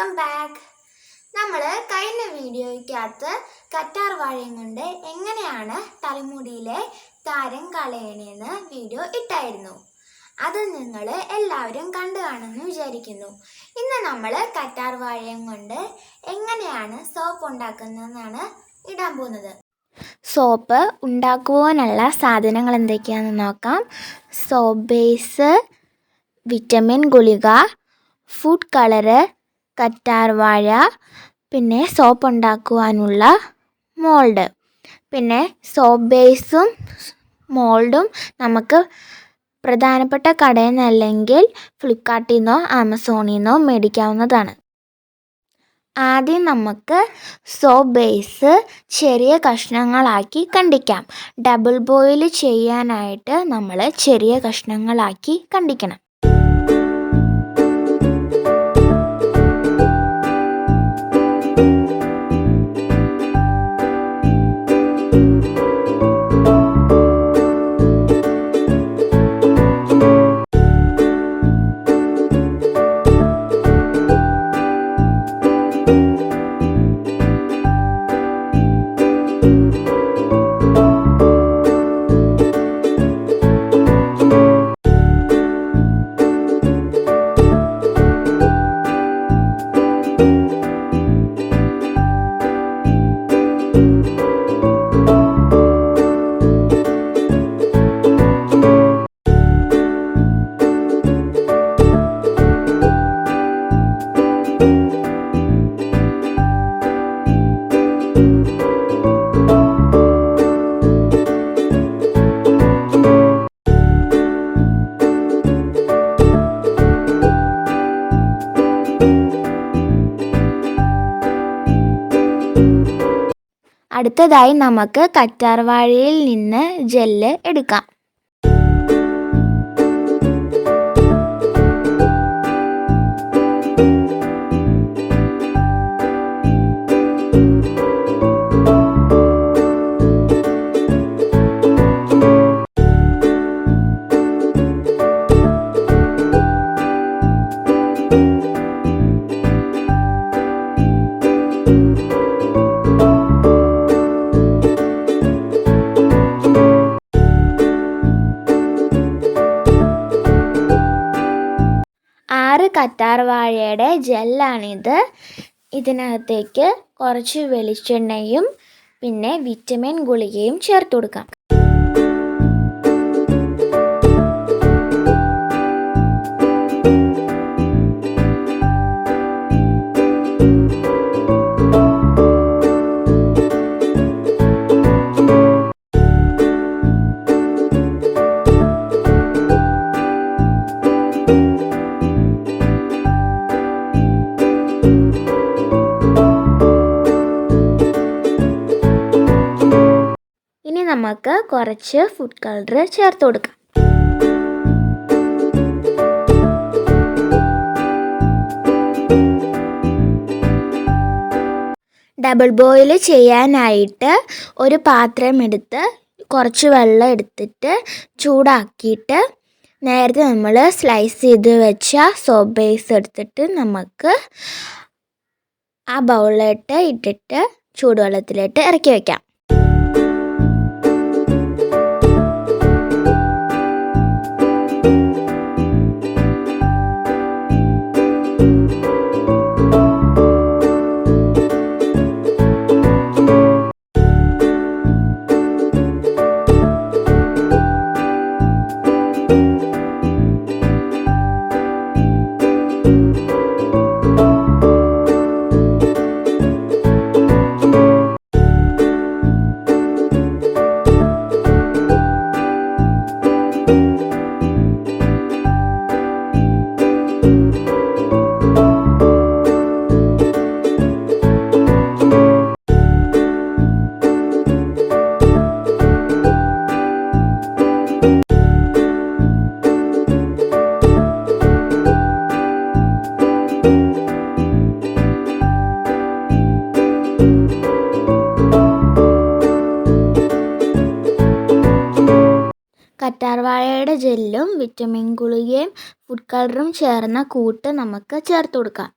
Welcome back. നമ്മൾ കഴിഞ്ഞ വീഡിയോയ്ക്കകത്ത് കറ്റാർ വാഴയും കൊണ്ട് എങ്ങനെയാണ് തലമുടിയിലെ താരം കളയണേന്ന് വീഡിയോ ഇട്ടായിരുന്നു. അത് നിങ്ങൾ എല്ലാവരും കണ്ടു കാണുമെന്ന് വിചാരിക്കുന്നു. ഇന്ന് നമ്മൾ കറ്റാർ വാഴയും കൊണ്ട് എങ്ങനെയാണ് സോപ്പ് ഉണ്ടാക്കുന്നതെന്നാണ് ഇടാൻ പോകുന്നത്. സോപ്പ് ഉണ്ടാക്കുവാനുള്ള സാധനങ്ങൾ എന്തൊക്കെയാണെന്ന് നോക്കാം. സോപ്പ് ബേസ് വിറ്റമിൻ ഗുളിക ഫുഡ് കളറ് കറ്റാർ വാഴ പിന്നെ സോപ്പ് ഉണ്ടാക്കുവാനുള്ള മോൾഡ്. പിന്നെ സോപ്പ് ബേസും മോൾഡും നമുക്ക് പ്രധാനപ്പെട്ട കടയിൽ നിന്നല്ലെങ്കിൽ ഫ്ലിപ്കാർട്ടിൽ നിന്നോ ആമസോണിൽ നിന്നോ മേടിക്കാവുന്നതാണ്. ആദ്യം നമുക്ക് സോപ്പ് ബേസ് ചെറിയ കഷ്ണങ്ങളാക്കി കണ്ടിക്കാം. ഡബിൾ ബോയിൽ ചെയ്യാനായിട്ട് നമ്മൾ ചെറിയ കഷ്ണങ്ങളാക്കി കണ്ടിക്കണം. അടുത്തതായി നമുക്ക് കറ്റാർവാഴയിൽ നിന്ന് ജെല്ല് എടുക്കാം. കറ്റാർ വാഴയുടെ ജെല്ലാണിത്. ഇതിനകത്തേക്ക് കുറച്ച് വെളിച്ചെണ്ണയും പിന്നെ വിറ്റമിൻ ഗുളികയും ചേർത്ത് കൊടുക്കാം. കുറച്ച് ഫുഡ് കളർ ചേർത്ത് കൊടുക്കാം. ഡബിൾ ബോയിൽ ചെയ്യാനായിട്ട് ഒരു പാത്രം എടുത്ത് കുറച്ച് വെള്ളം എടുത്തിട്ട് ചൂടാക്കിയിട്ട് നേരത്തെ നമ്മൾ സ്ലൈസ് ചെയ്ത് വെച്ച സോപ്പ് ബേസ് എടുത്തിട്ട് നമുക്ക് ആ ബൗളിലിട്ട് ഇട്ടിട്ട് ചൂടുവെള്ളത്തിലിട്ട് ഇറക്കി വയ്ക്കാം ജെല്ലും വിറ്റമിൻ ഗുളികയും ഫുഡ് കളറും ചേർന്ന കൂട്ട് നമുക്ക് ചേർത്ത് കൊടുക്കാം.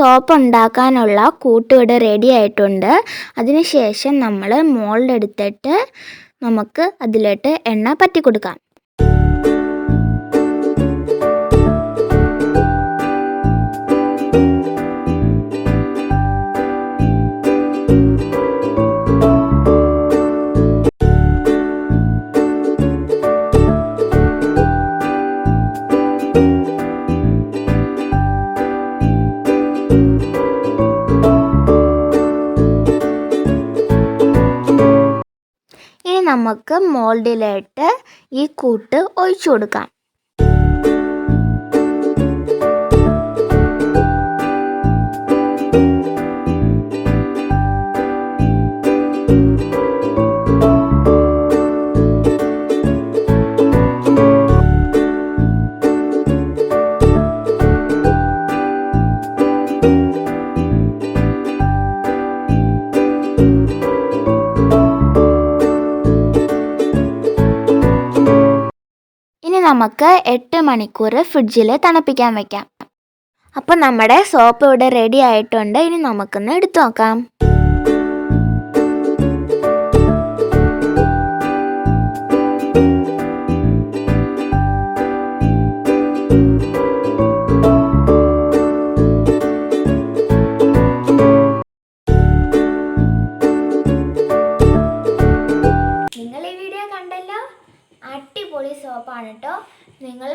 സോപ്പ് ഉണ്ടാക്കാനുള്ള കൂട്ട് ഇവിടെ റെഡി ആയിട്ടുണ്ട്. അതിനുശേഷം നമ്മൾ മോൾഡ് എടുത്തിട്ട് നമുക്ക് അതിലോട്ട് എണ്ണ പറ്റി കൊടുക്കാം നമുക്ക് മോൾഡിലോട്ട് ഈ കൂട്ട് ഒഴിച്ചു കൊടുക്കാം. നമുക്ക് എട്ട് മണിക്കൂർ ഫ്രിഡ്ജിൽ തണുപ്പിക്കാൻ വെക്കാം. അപ്പോൾ നമ്മുടെ സോപ്പ് ഇവിടെ റെഡി ആയിട്ടുണ്ട്. ഇനി നമുക്കൊന്ന് എടുത്തു നോക്കാം.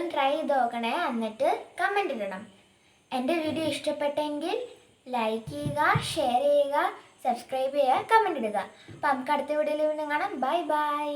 നിങ്ങളും ട്രൈ ചെയ്ത് നോക്കണേ. എന്നിട്ട് കമന്റ് ഇടണം. എന്റെ വീഡിയോ ഇഷ്ടപ്പെട്ടെങ്കിൽ ലൈക്ക് ചെയ്യുക ഷെയർ ചെയ്യുക സബ്സ്ക്രൈബ് ചെയ്യുക കമന്റ് ഇടുക. അപ്പം നമുക്ക് അടുത്ത വീഡിയോയിൽ വീണ്ടും കാണാം. Bye bye